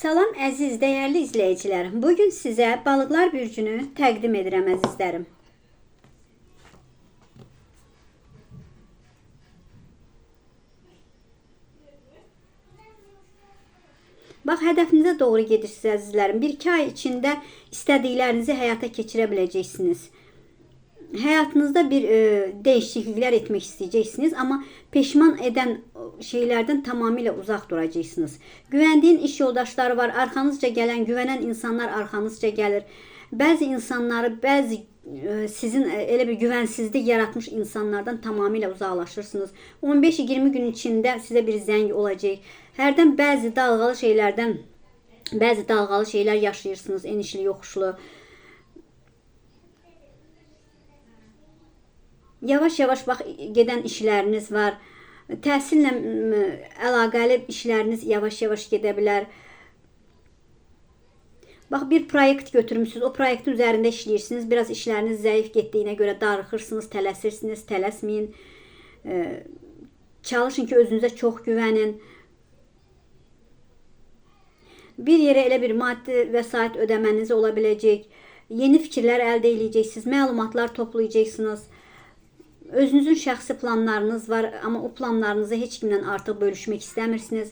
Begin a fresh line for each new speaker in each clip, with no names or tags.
Salam əziz, dəyərli izləyicilər. Bu gün sizə balıqlar bürcünü təqdim edirəm əzizlərim. Bax, hədəfinizə doğru gedirsiniz əzizlərim. 1-2 ay içində istədiklərinizi həyata keçirə biləcəksiniz. Həyatınızda bir e, dəyişikliklər etmək istəyəcəksiniz, amma peşman edən şeylərdən tamamilə uzaq duracaqsınız. Güvəndiyin iş yoldaşları var, arxanızca gələn, güvənən insanlar arxanızca gəlir. Bəzi insanları, bəzi e, sizin e, elə bir güvənsizlik yaratmış insanlardan tamamilə uzaqlaşırsınız. 15-20 gün içində sizə bir zəng olacaq. Hərdən bəzi dalğalı şeylərdən bəzi dalğalı şeylər yaşayırsınız, enişli, yoxuşlu. Yavaş-yavaş bax gedən işləriniz var. Təhsillə əlaqəli işləriniz yavaş-yavaş gedə bilər. Bax bir proyekt götürmüsünüz. O proyektin üzərində işləyirsiniz. Biraz işləriniz zəif getdiyinə görə darıxırsınız, tələsirsiniz. Tələsməyin. E, çalışın ki, özünüzə çox güvənin. Bir yerə elə bir maddi vəsait ödəməniz ola biləcək. Yeni fikirlər əldə edəcəksiniz, məlumatlar toplayacaqsınız. Özünüzün şəxsi planlarınız var, amma o planlarınızı heç kimlə artıq bölüşmək istəmirsiniz.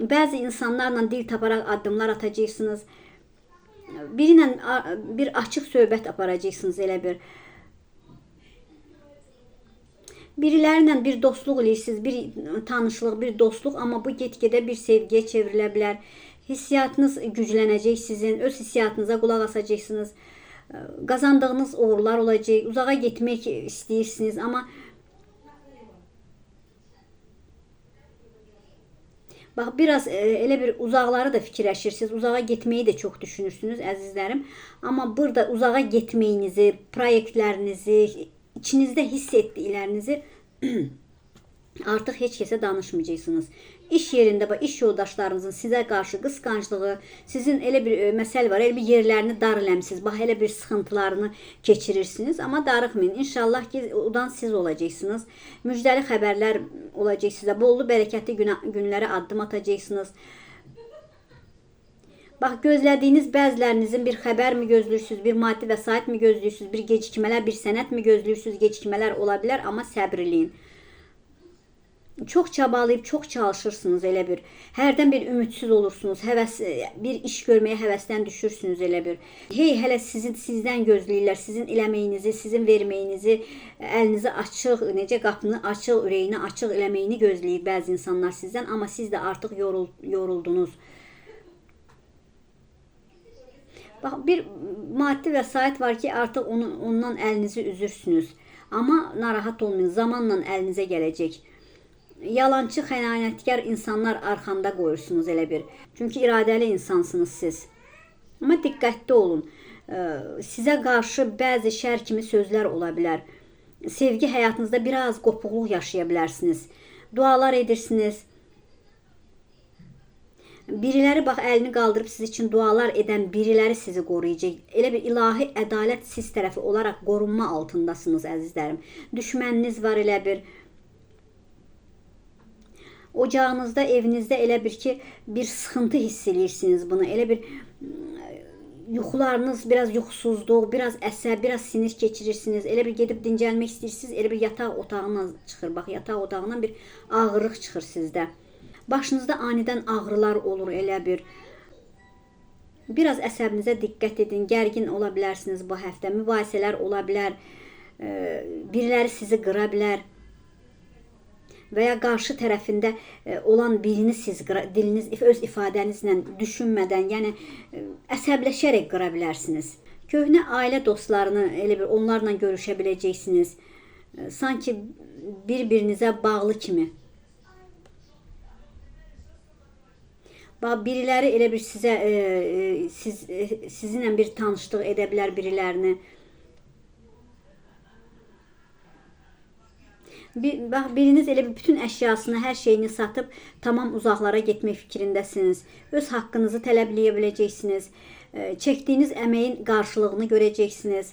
Bəzi insanlarla dil taparaq addımlar atacaqsınız. Biri ilə bir açıq söhbət aparacaqsınız elə bir. Birilərlə bir dostluq eləyirsiniz, bir tanışlıq, bir dostluq, amma bu get-gedə bir sevgiyə çevrilə bilər. Hissiyatınız güclənəcək sizin, öz hissiyatınıza qulaq asacaqsınız. Qazandığınız uğurlar olacaq. Uzağa getmək istəyirsiniz, amma Bax biraz e, elə bir uzaqları da fikirləşirsiniz. Uzağa getməyi də çox düşünürsünüz əzizlərim. Amma burada uzağa getməyinizi, proyektlərinizi, içinizdə hiss etdiklərinizi artıq heç kəsə danışmayacaqsınız. İş yerində bax iş yoldaşlarınızın sizə qarşı qısqanclığı, sizin elə bir e, məsəl var, elə bir yerlərini dar eləmisiniz. Bax elə bir sıxıntılarını keçirirsiniz, amma darıxmayın. İnşallah ki, odan siz olacaqsınız. Müjdəli xəbərlər olacaq sizə. Bollu bərəkətli günə, günlərə addım atacaqsınız. Bax gözlədiyiniz bəzilərinizin bir xəbərmi gözləyirsiniz, bir maddi vəsait mi gözləyirsiniz, bir gecikmələr, bir sənəd mi gözləyirsiniz? Gecikmələr ola bilər, amma səbr eləyin. Çox çabalayıb, çox çalışırsınız elə bir. Hərdən bir ümidsiz olursunuz. Həvəs bir iş görməyə həvəsdən düşürsünüz elə bir. Hey, hələ sizin sizdən gözləyirlər. Sizin eləməyinizi, sizin verməyinizi, əlinizi açıq, necə qapını açıq, ürəyini açıq eləməyini gözləyir bəzi insanlar sizdən, amma siz də artıq yorul, yoruldunuz. Bax bir maddi vəsait var ki, artıq onu ondan əlinizi üzürsünüz. Amma narahat olmayın, zamanla əlinizə gələcək. Yalançı, xəyanətkar insanlar arxanda qoyursunuz elə bir. Çünki iradəli insansınız siz. Amma diqqətli olun. Sizə qarşı bəzi şər kimi sözlər ola bilər. Sevgi həyatınızda biraz qopuqluq yaşaya bilərsiniz. Dualar edirsiniz. Biriləri bax əlini qaldırıb siz üçün dualar edən biriləri sizi qoruyacaq. Elə bir ilahi ədalət siz tərəfi olaraq qorunma altındasınız əzizlərim. Düşməniniz var elə bir ocağınızda, evinizdə elə bir ki, bir sıxıntı hiss eləyirsiniz bunu. Elə bir yuxularınız biraz yuxusuzluq, biraz əsəb, biraz sinir keçirirsiniz. Elə bir gedib dincəlmək istəyirsiniz, elə bir yataq otağından çıxır. Bax, yataq otağından bir ağırlıq çıxır sizdə. Başınızda anidən ağrılar olur elə bir. Biraz əsəbinizə diqqət edin. Gərgin ola bilərsiniz bu həftə. Mübahisələr ola bilər. Biriləri sizi qıra bilər və ya qarşı tərəfində e, olan birini siz diliniz öz ifadənizlə düşünmədən, yəni e, əsəbləşərək qıra bilərsiniz. Köhnə ailə dostlarını elə bir onlarla görüşə biləcəksiniz. E, Sanki bir-birinizə bağlı kimi. Biriləri elə bir sizə siz sizinlə bir tanışlıq edə bilər birilərini. Bir, bax biriniz elə bütün əşyasını, hər şeyini satıb tamam uzaqlara getmək fikrindəsiniz. Öz haqqınızı tələbləyə biləcəksiniz. E, Çəkdiyiniz əməyin qarşılığını görəcəksiniz.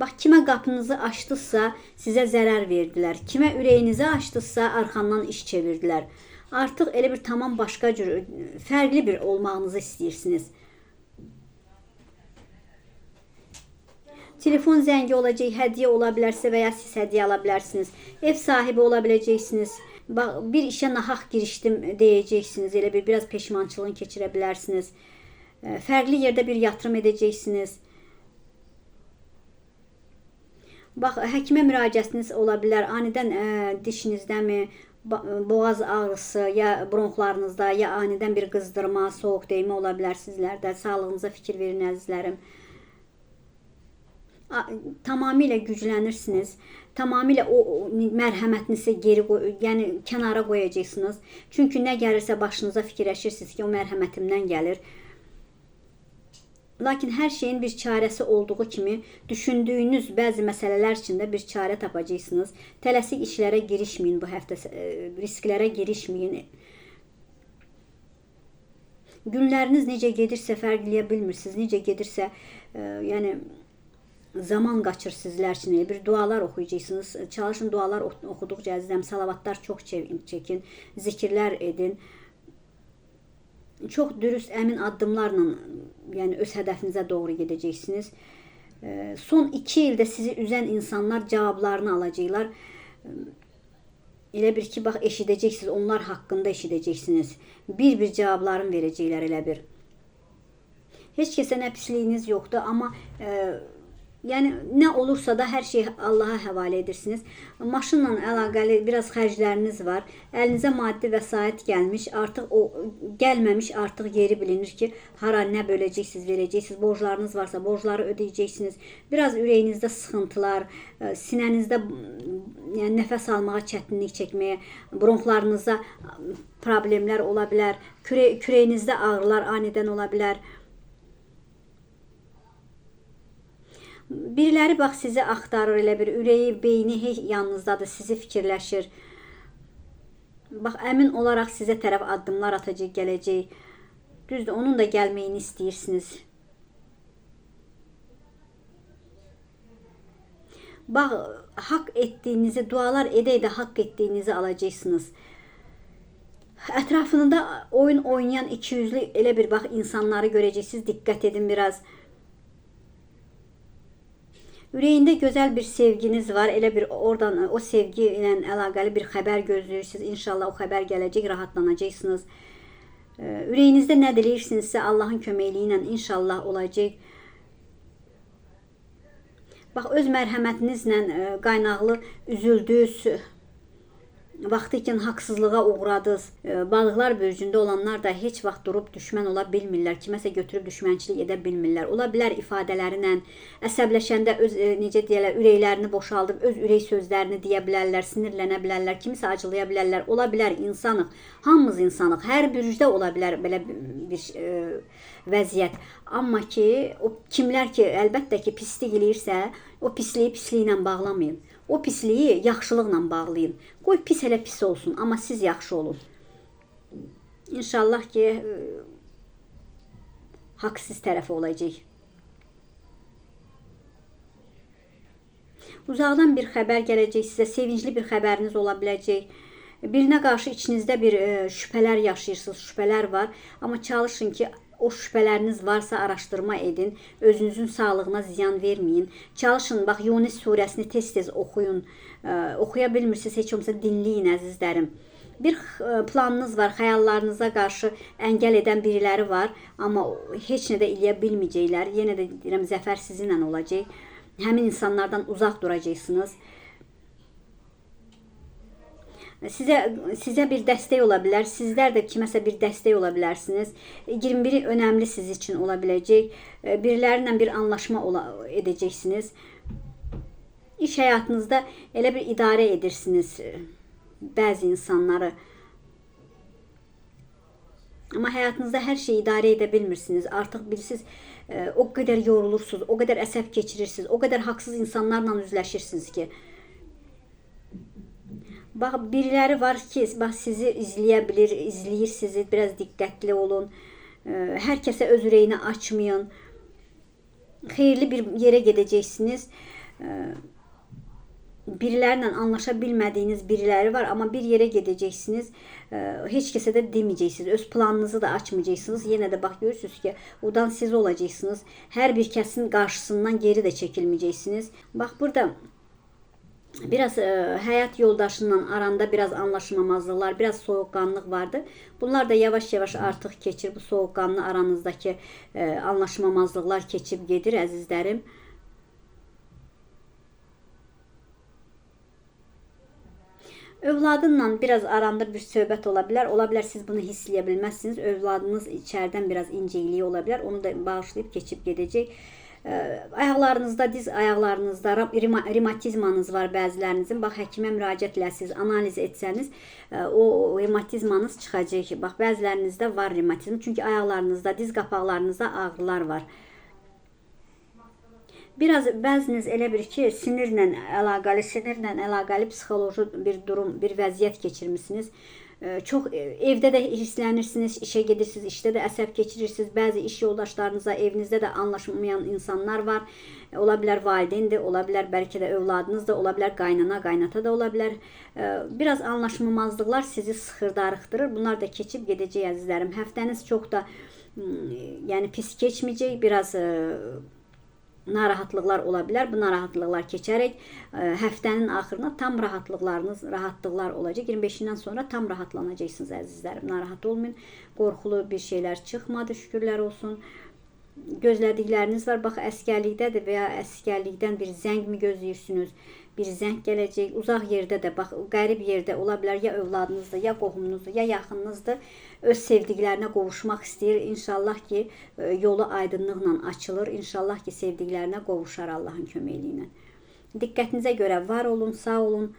Bax kimə qapınızı açdısa, sizə zərər verdilər. Kimə ürəyinizi açdısa, arxandan iş çevirdilər. Artıq elə bir tamam başqa cür fərqli bir olmağınızı istəyirsiniz. Telefon zəngi olacaq, hədiyyə ola bilərsə və ya siz hədiyyə ala bilərsiniz. Ev sahibi ola biləcəksiniz. Bax, bir işə nahaq girişdim deyəcəksiniz. Elə bir biraz peşmançılığını keçirə bilərsiniz. Ə, Fərqli yerdə bir yatırım edəcəksiniz. Bax, həkimə müraciətiniz ola bilər. Anidən ə, dişinizdəmi, ba- boğaz ağrısı ya bronxlarınızda ya anidən bir qızdırma, soyuq dəymə ola bilər sizlərdə. Sağlığınıza fikir verin əzizlərim. Tamamilə güclənirsiniz. Tamamilə o, o mərhəmətinizi geri qoy, yəni kənara qoyacaqsınız. Çünki nə gəlirsə başınıza fikirləşirsiniz ki, o mərhəmətimdən gəlir. Lakin hər şeyin bir çarəsi olduğu kimi düşündüyünüz bəzi məsələlər üçün də bir çarə tapacaqsınız. Tələsik işlərə girişməyin bu həftə, e, risklərə girişməyin. Günləriniz necə gedirsə fərqləyə bilmirsiniz. Necə gedirsə, e, yəni zaman qaçır sizlər üçün. Elə Bir dualar oxuyacaqsınız. Çalışın dualar ox- oxuduqca əzizəm salavatlar çox çə- çəkin, zikirlər edin. Çox dürüst, əmin addımlarla, yəni öz hədəfinizə doğru gedəcəksiniz. E, Son 2 ildə sizi üzən insanlar cavablarını alacaqlar. Elə bir ki, bax eşidəcəksiniz, onlar haqqında eşidəcəksiniz. Bir-bir cavablarını verəcəklər elə bir. Heç kəsə nə pisliyiniz yoxdur, amma e, yəni nə olursa da hər şeyi Allaha həvalə edirsiniz. Maşınla əlaqəli biraz xərcləriniz var. Əlinizə maddi vəsait gəlmiş, artıq o gəlməmiş, artıq yeri bilinir ki, hara nə böləcəksiniz, verəcəksiniz. Borclarınız varsa, borcları ödəyəcəksiniz. Biraz ürəyinizdə sıxıntılar, e, sinənizdə yəni nəfəs almağa çətinlik çəkməyə, bronxlarınızda problemlər ola bilər. Kürə, kürəyinizdə ağrılar anidən ola bilər. Biriləri bax sizi axtarır elə bir ürəyi, beyni hey yanınızdadır, sizi fikirləşir. Bax əmin olaraq sizə tərəf addımlar atacaq, gələcək. Düzdür, onun da gəlməyini istəyirsiniz. Bax, haqq etdiyinizi, dualar edə-edə haqq etdiyinizi alacaqsınız. Ətrafında oyun oynayan ikiyüzlü elə bir bax insanları görəcəksiniz. Diqqət edin biraz. Ürəyində gözəl bir sevginiz var. Elə bir oradan o sevgi ilə əlaqəli bir xəbər gözləyirsiniz. İnşallah o xəbər gələcək, rahatlanacaqsınız. Ürəyinizdə nə diləyirsinizsə Allahın köməkliyi ilə inşallah olacaq. Bax öz mərhəmətinizlə qaynaqlı üzüldünüz. Vaxtı ikən haqsızlığa uğradınız. E, Balıqlar bürcündə olanlar da heç vaxt durub düşmən ola bilmirlər. Kiməsə götürüb düşmənçilik edə bilmirlər. Ola bilər ifadələrlə əsəbləşəndə öz e, necə deyirlər, ürəklərini boşaldıb öz ürək sözlərini deyə bilərlər, sinirlənə bilərlər, kimisə acılaya bilərlər. Ola bilər insanıq. Hamımız insanıq. Hər bürcdə ola bilər belə bir e, vəziyyət. Amma ki, o kimlər ki, əlbəttə ki, pislik eləyirsə, o pisliyi pisliklə bağlamayın. O pisliyi yaxşılıqla bağlayın. Qoy pis elə pis olsun, amma siz yaxşı olun. İnşallah ki, e, haqq siz tərəfi olacaq. Uzaqdan bir xəbər gələcək sizə, sevincli bir xəbəriniz ola biləcək. Birinə qarşı içinizdə bir e, şübhələr yaşayırsınız, şübhələr var, amma çalışın ki, o şübhələriniz varsa araşdırma edin. Özünüzün sağlığına ziyan verməyin. Çalışın, bax Yunus surəsini tez-tez oxuyun. E, oxuya bilmirsiniz, heç olmasa dinləyin əzizlərim. Bir planınız var, xəyallarınıza qarşı əngəl edən biriləri var, amma heç nə də eləyə bilməyəcəklər. Yenə də deyirəm, zəfər sizinlə olacaq. Həmin insanlardan uzaq duracaqsınız. Sizə sizə bir dəstək ola bilər. Sizlər də kiməsə bir dəstək ola bilərsiniz. 21-i önəmli siz üçün ola biləcək. Biriləri ilə bir anlaşma ola, edəcəksiniz. İş həyatınızda elə bir idarə edirsiniz e, bəzi insanları. Amma həyatınızda hər şeyi idarə edə bilmirsiniz. Artıq bilirsiniz, e, o qədər yorulursunuz, o qədər əsəb keçirirsiniz, o qədər haqsız insanlarla üzləşirsiniz ki, Bax biriləri var ki, bax sizi izləyə bilir, izləyir sizi. Biraz diqqətli olun. Hər kəsə öz ürəyini açmayın. Xeyirli bir yerə gedəcəksiniz. Birilerle anlaşa bilmediğiniz birileri var ama bir yere gideceksiniz. Ee, Hiç kese de demeyeceksiniz. Öz planınızı da açmayacaksınız. Yine de bak görürsünüz ki odan siz olacaksınız. Her bir kesin karşısından geri de çekilmeyeceksiniz. Bak burada biraz e, hayat yoldaşından aranda biraz anlaşmamazlıklar, biraz soğukkanlık vardı. Bunlar da yavaş yavaş artık keçir. Bu soğukkanlı aranızdaki e, anlaşmamazlıklar keçip gedir əzizlərim. Övladınla biraz aranda bir söhbət ola bilər. Ola bilər siz bunu hissləyə bilməzsiniz. Övladınız içərdən biraz incəliyi ola bilər. Onu da bağışlayıb keçib gedəcək. Ayaqlarınızda, diz ayaqlarınızda revmatizmanız var bəzilərinizin. Bax həkimə müraciət eləsiniz, analiz etsəniz, o revmatizmanız çıxacaq. Bax bəzilərinizdə var revmatizm. Çünki ayaqlarınızda, diz qapaqlarınızda ağrılar var. Biraz bəziniz elə bir ki, sinirlə əlaqəli, sinirlə əlaqəli psixoloji bir durum, bir vəziyyət keçirmisiniz. Çox e, evdə də hisslənirsiniz, işə gedirsiniz, işdə də əsəb keçirirsiniz. Bəzi iş yoldaşlarınızla evinizdə də anlaşmayan insanlar var. E, Ola bilər valideyndir, ola bilər bəlkə də övladınız da, ola bilər qaynana, qaynata da ola bilər. Ee, Biraz anlaşmamazlıqlar sizi sıxır, darıxdırır. Bunlar da keçib gedəcək əzizlərim. Həftəniz çox da yəni pis keçməyəcək. Biraz e, narahatlıqlar ola bilər. Bu narahatlıqlar keçərək ə, həftənin axırına tam rahatlıqlarınız, rahatlıqlar olacaq. 25-dən sonra tam rahatlanacaqsınız əzizlərim. Narahat olmayın. Qorxulu bir şeylər çıxmadı, şükürlər olsun. Gözlədikləriniz var. Bax əskərlikdədir və ya əskərlikdən bir zəngmi gözləyirsiniz? Bir zəng gələcək. Uzaq yerdə də bax qərib yerdə ola bilər ya övladınızdır, ya qohumunuzdur, ya yaxınınızdır. Öz sevdiklərinə qovuşmaq istəyir. İnşallah ki, e, yolu aydınlıqla açılır. İnşallah ki, sevdiklərinə qovuşar Allahın köməkliyi ilə. Diqqətinizə görə var olun, sağ olun.